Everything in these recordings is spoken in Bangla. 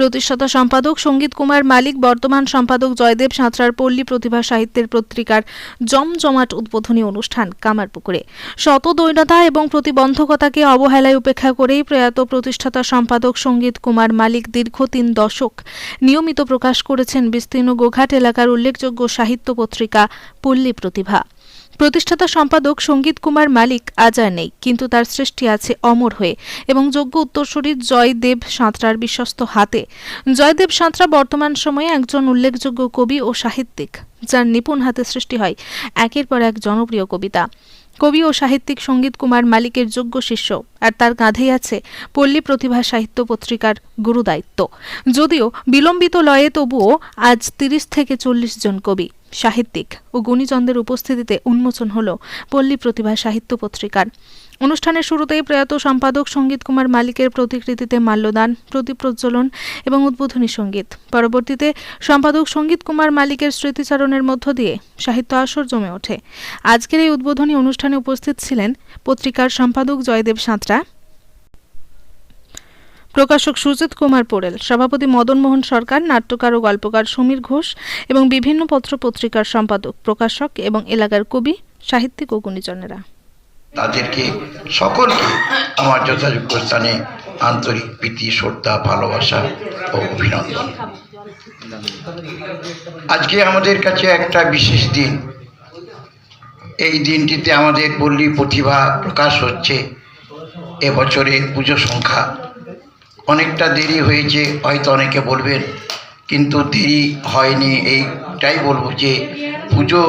প্রতিষ্ঠাতা সম্পাদক সংগীত কুমার মালিক, বর্তমান সম্পাদক জয়দেব সাঁতরার পল্লী প্রতিভা সাহিত্যের পত্রিকার জমজমাট উদ্বোধনী অনুষ্ঠান কামারপুকুরে। শত দৈনতা এবং প্রতিবন্ধকতাকে অবহেলায় উপেক্ষা করেই প্রয়াত প্রতিষ্ঠাতা সম্পাদক সংগীত কুমার মালিক দীর্ঘ তিন দশক নিয়মিত প্রকাশ করেছেন বিস্তীর্ণ গোঘাট এলাকার উল্লেখযোগ্য সাহিত্য পত্রিকা পল্লী প্রতিভা। প্রতিষ্ঠাতা সম্পাদক সংগীত কুমার মালিক আজ আর নেই, কিন্তু তার সৃষ্টি আছে অমর হয়ে এবং যোগ্য উত্তরসূরি জয়দেব সাঁতরার বিশ্বস্ত হাতে। জয়দেব সাঁতরা বর্তমান সময়ে একজন উল্লেখযোগ্য কবি ও সাহিত্যিক, যার নিপুণ হাতে সৃষ্টি হয় একের পর এক জনপ্রিয় কবিতা। কবি ও সাহিত্যিক সংগীত কুমার মালিকের যোগ্য শিষ্য, আর তার কাঁধেই আছে পল্লী প্রতিভা সাহিত্য পত্রিকার গুরুদায়িত্ব। যদিও বিলম্বিত লয়ে তবুও আজ তিরিশ থেকে চল্লিশ জন কবি। সাহিত্যিক ও গুণীজনদের উপস্থিতিতে উন্মোচন হল পল্লী প্রতিভা সাহিত্য পত্রিকার। অনুষ্ঠানের শুরুতেই প্রয়াত সম্পাদক সংগীত কুমার মালিকের প্রতিকৃতিতে মাল্যদান, প্রদীপ প্রজ্বলন এবং উদ্বোধনী সংগীত। পরবর্তীতে সম্পাদক সংগীত কুমার মালিকের স্মৃতিচারণের মধ্য দিয়ে সাহিত্য আসর জমে ওঠে। আজকের এই উদ্বোধনী অনুষ্ঠানে উপস্থিত ছিলেন পত্রিকার সম্পাদক জয়দেব সাঁতরা প্রকাশক সুজিত কুমার পোড়েল, সভাপতি মদন মোহন সরকার, নাট্যকার ও গল্পকার সমীর ঘোষ এবং বিভিন্ন পত্র পত্রিকার সম্পাদক, প্রকাশক এবং এলাকার কবি, সাহিত্যিক ও গুণীজনেরা। তাদেরকে সকলকে আমার যথাযোগ্য স্থানে আন্তরিক প্রীতি, শ্রদ্ধা, ভালোবাসা ও অভিনন্দন। আজকে আমাদের কাছে একটা বিশেষ দিন। এই দিনটিতে আমাদের পল্লী প্রতিভা প্রকাশ হচ্ছে। এবছরের পুজো সংখ্যা অনেকটা দেরি হয়েছে, হয়তো অনেকে বলবেন, কিন্তু দেরি হয়নি, এইটাই বলব যে পুজো,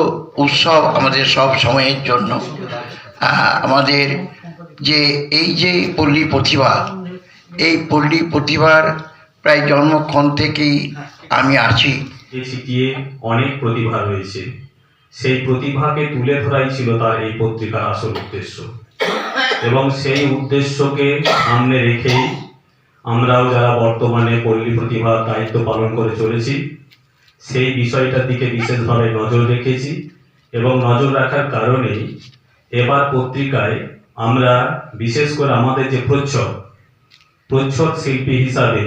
উৎসব আমাদের সব সময়ের জন্য। আমাদের যে এই যে পল্লী প্রতিভা, এই পল্লী প্রতিভার প্রায় জন্মক্ষণ থেকেই আমি আছি। অনেক প্রতিভা রয়েছে, সেই প্রতিভাকে তুলে ধরাই ছিল তার এই পত্রিকার আসল উদ্দেশ্য। এবং সেই উদ্দেশ্যকে সামনে রেখেই আমরাও যারা বর্তমানে পল্লী প্রতিভার দায়িত্ব পালন করে চলেছি, সেই বিষয়টার দিকে বিশেষভাবে নজর রেখেছি এবং নজর রাখার কারণেই এবার পত্রিকায় আমরা, বিশেষ করে আমাদের যে প্রচ্ছদ প্রচ্ছদ শিল্পী হিসাবে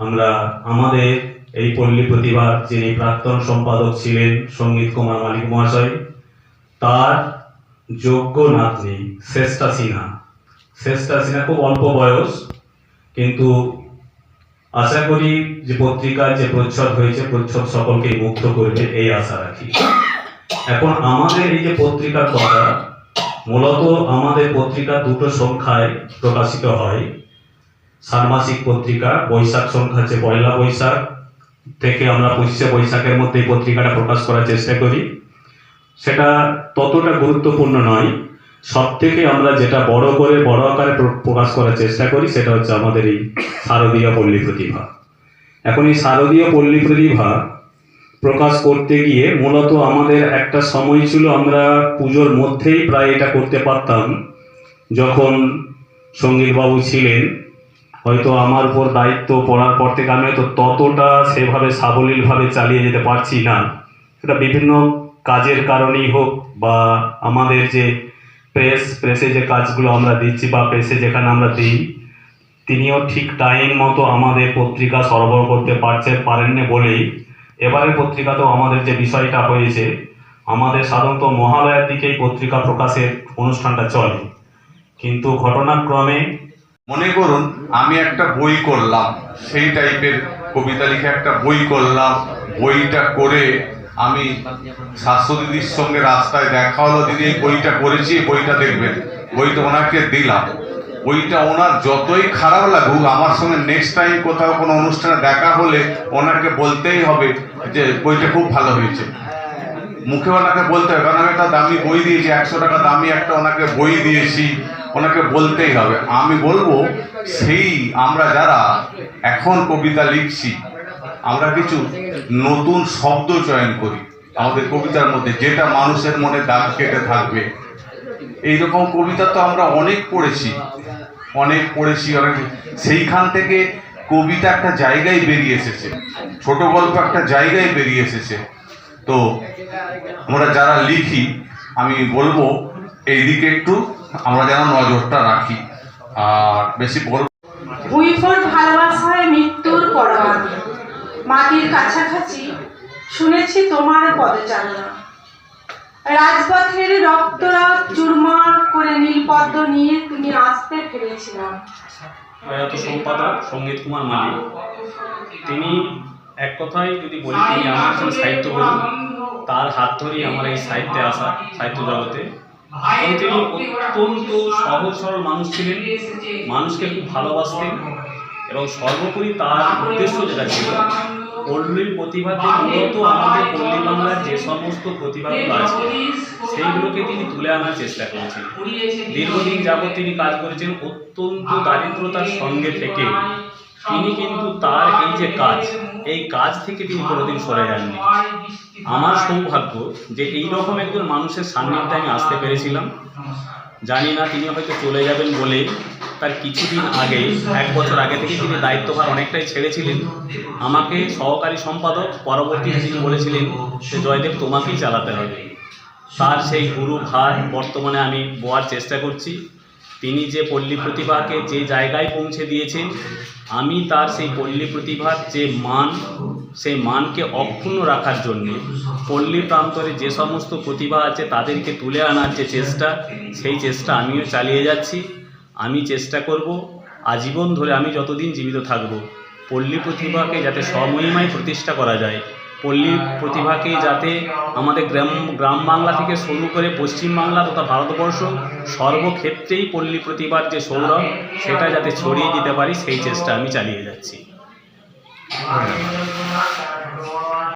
আমরা আমাদের এই পল্লী প্রতিভার যিনি প্রাক্তন সম্পাদক ছিলেন সংগীত কুমার মালিক মহাশয়, তার যোগ্য নাতনি শ্রেষ্ঠা সিনহা। শ্রেষ্ঠা সিনহা খুব অল্প বয়স কিন্তু আশা করি যে পত্রিকার যে প্রচ্ছদ হয়েছে, প্রচ্ছদ সকলকে মুগ্ধ করবে, এই আশা রাখি। এখন আমাদের এই যে পত্রিকার কথা, মূলত আমাদের পত্রিকা দুটো সংখ্যায় প্রকাশিত হয়। ষান্মাসিক পত্রিকা, বৈশাখ সংখ্যা হচ্ছে পয়লা বৈশাখ থেকে আমরা পঁচিশে বৈশাখের মধ্যে পত্রিকাটা প্রকাশ করার চেষ্টা করি। সেটা ততটা গুরুত্বপূর্ণ নয়। সব থেকে আমরা যেটা বড় করে, বড় আকারে প্রকাশ করার চেষ্টা করি, সেটা হচ্ছে আমাদের এই শারদীয় পল্লী প্রতিভা। এখন এই শারদীয় পল্লী প্রতিভা প্রকাশ করতে গিয়ে মূলত আমাদের একটা সময় ছিল, আমরা পুজোর মধ্যেই প্রায় এটা করতে পারতাম। যখন সঙ্গীতবাবু ছিলেন, হয়তো আমার উপর দায়িত্ব পড়ার পর থেকে আমি হয়তো ততটা সেভাবে সাবলীলভাবে চালিয়ে যেতে পারছি না। সেটা বিভিন্ন কাজের কারণেই হোক বা আমাদের যে প্রেস প্রেসে যে কাজগুলো আমরা দিচ্ছি বা প্রেসে যেখানে আমরা দিই, তিনিও ঠিক টাইম মতো আমাদের পত্রিকা সরবরাহ করতে পারছে, পারেননি বলেই। এবারের পত্রিকাতেও আমাদের যে বিষয়টা হয়েছে, আমাদের সাধারণত মহালয়ার দিকেই পত্রিকা প্রকাশের অনুষ্ঠানটা চলে। কিন্তু ঘটনাক্রমে মনে করুন, আমি একটা বই করলাম, সেই টাইপের কবিতা লিখে একটা বই করলাম, বইটা করে আমি স্বাস্থ্য দিদির সঙ্গে রাস্তায় দেখা হলো, দিদি, এই বইটা করেছি বইটা দেখবেন। বইটা ওনাকে দিলাম। বইটা ওনার যতই খারাপ লাগুক, আমার সঙ্গে নেক্সট টাইম কোথাও কোনো অনুষ্ঠানে দেখা হলে ওনাকে বলতেই হবে যে, বইটা খুব ভালো হয়েছে। মুখে ওনাকে বলতে হবে, কারণ আমি একটা দামি বই দিয়েছি, একশো টাকা দামি একটা ওনাকে বই দিয়েছি। ওনাকে বলতেই হবে। আমি বলব, সেই আমরা যারা এখন কবিতা লিখছি আমরা কিছু নতুন শব্দ চয়ন করি আমাদের কবিতার মধ্যে, যেটা মানুষের মনে দাগ কেটে থাকবে। এইরকম কবিতা তো আমরা অনেক পড়েছি অনেক পড়েছি, অনেক। সেইখান থেকে কবিতা একটা জায়গায় বেরিয়ে এসেছে, ছোট গল্প একটা জায়গায় বেরিয়ে এসেছে। তো আমরা যারা লিখি, আমি বলব এই দিকে একটু আমরা যেন নজরটা রাখি। আর বেশি বল ভালোবাসায় মৃত্যুর পরমাণু। মাটির কাছাকাছি শুনেছি তোমার পদচারণা রাজপথের রক্তরাত চুরমার করে নীলপদ্ম নিয়ে তুমি আসতে ফিরেছিলাম প্রয়াত সম্পাদক সংগীত কুমার মালিক তিনি এক কথায় যদি বলি তিনি আমার একজন সাহিত্যগুরু তার হাত ধরেই আমার এই সাহিত্যে আসা সাহিত্য জগতে। তিনি অত্যন্ত সহজ সরল মানুষ ছিলেন। মানুষকে খুব ভালোবাসতেন। এবং সর্বোপরি তার উদ্দেশ্য যেটা ছিল পল্লীর প্রতিভাতে মূলত আমাদের পল্লী বাংলার যে সমস্ত প্রতিভাগুলো আছে, সেইগুলোকে তিনি তুলে আনার চেষ্টা করেছেন। দীর্ঘদিন যাবৎ তিনি কাজ করেছেন অত্যন্ত দারিদ্রতার সঙ্গে থেকে। তিনি কিন্তু তার এই যে কাজ, এই কাজ থেকে তিনি কোনোদিন সরে যাননি। আমার সৌভাগ্য যে এই রকম একজন মানুষের সান্নিধ্যে আমি আসতে পেরেছিলাম। জানি না তিনি হয়তো চলে যাবেন বলেই তার কিছুদিন আগে, এক বছর আগে থেকে তিনি দায়িত্বভার অনেকটাই ছেড়েছিলেন। আমাকে সহকারী সম্পাদক পরবর্তীতে তিনি বলেছিলেন যে, জয়দেব, তোমাকেই চালাতে হবে। তার সেই গুরু ভার বর্তমানে আমি বোয়ার চেষ্টা করছি। তিনি যে পল্লী প্রতিভাকে যে জায়গায় পৌঁছে দিয়েছেন, আমি তার সেই পল্লী প্রতিভার যে মান, সেই মানকে অক্ষুণ্ণ রাখার জন্য, পল্লী প্রান্তরে যে সমস্ত প্রতিভা আছে তাদেরকে তুলে আনার যে চেষ্টা, সেই চেষ্টা আমিও চালিয়ে যাচ্ছি। আমি চেষ্টা করব আজীবন ধরে আমি যতদিন জীবিত থাকব। পল্লী প্রতিভাকে যাতে স্বমহিমায় প্রতিষ্ঠা করা যায়। পল্লী প্রতিভাকে যাতে আমাদের গ্রাম গ্রাম বাংলা থেকে শুরু করে পশ্চিম বাংলা তথা ভারতবর্ষ সর্বক্ষেত্রেই পল্লী প্রতিভার যে সৌরভ, সেটা যাতে ছড়িয়ে দিতে পারি, সেই চেষ্টা আমি চালিয়ে যাচ্ছি।